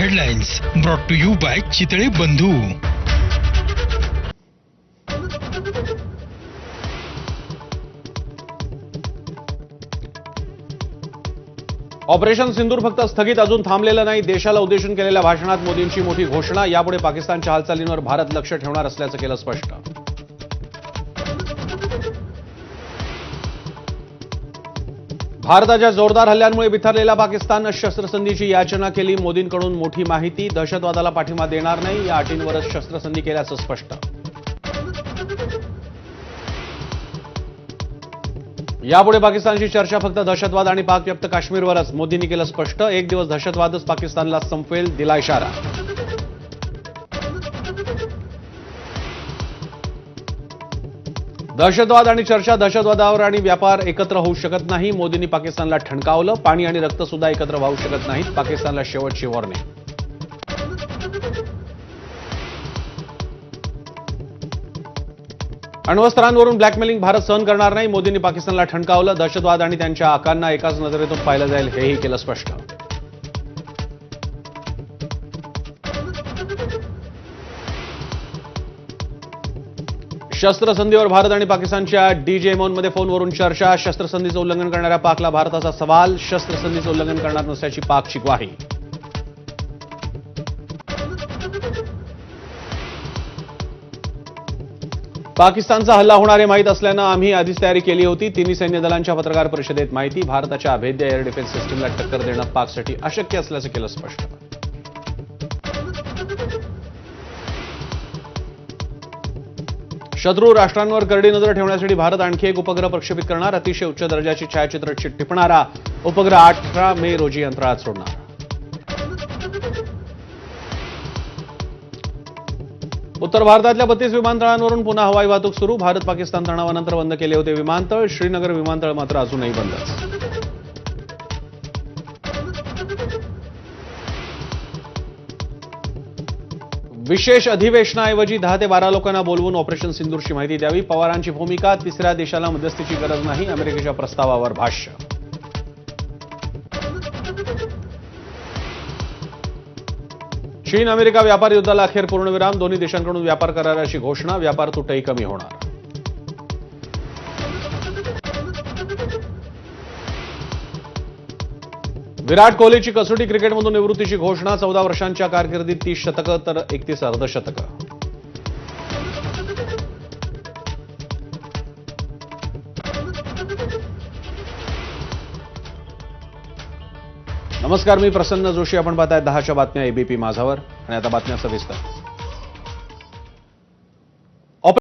Headlines brought to you by Chitale Bandhu Operation Sindoor फक्त स्थगित अजून थांबलेलं नाही. देशाला उद्देशून केलेल्या भाषणात मोदींची मोठी घोषणा. यापुढे पाकिस्तानच्या हालचालींवर भारत लक्ष ठेवणार असल्याचं केलं स्पष्ट. भारताच्या जोरदार हल्ल्यांमुळे विथरलेल्या पाकिस्ताननं शस्त्रसंधीची याचना केली. मोदींकडून मोठी माहिती. दहशतवादाला पाठिंबा देणार नाही. या अटींवरच शस्त्रसंधी केल्याचं स्पष्ट. यापुढे पाकिस्तानची चर्चा फक्त दहशतवाद आणि पाकव्यक्त काश्मीरवरच. मोदींनी केलं स्पष्ट. एक दिवस दहशतवादच पाकिस्तानला संपवेल दिला इशारा दहशतवाद आणि चर्चा दहशतवादावर आणि व्यापार एकत्र होऊ शकत नाही. मोदींनी पाकिस्तानला ठणकावलं. पाणी आणि रक्त सुद्धा एकत्र वाहू शकत नाहीत. पाकिस्तानला शेवटची वॉर्निंग अण्वस्त्रांवरून ब्लॅकमेलिंग भारत सहन करणार नाही. मोदींनी पाकिस्तानला ठणकावलं. दहशतवाद आणि त्यांच्या आकांना एकाच नजरेतून पाहिलं जाईल. हेही केलं स्पष्ट. शस्त्रसंधीवर भारत आणि पाकिस्तानच्या डीजेमॉनमध्ये फोनवरून चर्चा. शस्त्रसंधीचं उल्लंघन करणाऱ्या पाकला भारताचा सवाल. शस्त्रसंधीचं उल्लंघन करणार नसल्याची पाकची ग्वाही पाकिस्तानचा हल्ला होणार आहे माहीत असल्यानं आम्ही आधीच तयारी केली होती. तिन्ही सैन्य दलांच्या पत्रकार परिषदेत माहिती. भारताच्या अभेद्य एअर डिफेन्स सिस्टीमला टक्कर देणं पाकसाठी अशक्य असल्याचं केलं स्पष्ट. शत्रू राष्ट्रांवर करडी नजर ठेवण्यासाठी भारत आणखी एक उपग्रह प्रक्षेपित करणार. अतिशय उच्च दर्जाची छायाचित्र टिपणारा उपग्रह अठरा मे रोजी अंतराळात सोडणार. उत्तर भारतातल्या बत्तीस विमानतळांवरून पुन्हा हवाई वाहतूक सुरू. भारत पाकिस्तान तणावानंतर बंद केले होते विमानतळ. श्रीनगर विमानतळ मात्र अजूनही बंदच. विशेष अधिवेशनाऐवजी दहा ते बारा लोकांना बोलवून ऑपरेशन सिंदूरची माहिती द्यावी. पवारांची भूमिका तिसऱ्या देशाला मध्यस्थीची गरज नाही अमेरिकेच्या प्रस्तावावर भाष्य. चीन अमेरिका व्यापार युद्धाला अखेर पूर्णविराम दोन्ही देशांकडून व्यापार कराराची घोषणा व्यापार तुटही कमी होणार. विराट कोहलीची कसोटी क्रिकेटमधून निवृत्तीची घोषणा चौदा वर्षांच्या कारकिर्दीत तीस शतकं तर एकतीस अर्धशतकं. नमस्कार मी प्रसन्न जोशी. आपण पाहताय दहाच्या बातम्या एबीपी माझावर. आणि आता बातम्या सविस्तर.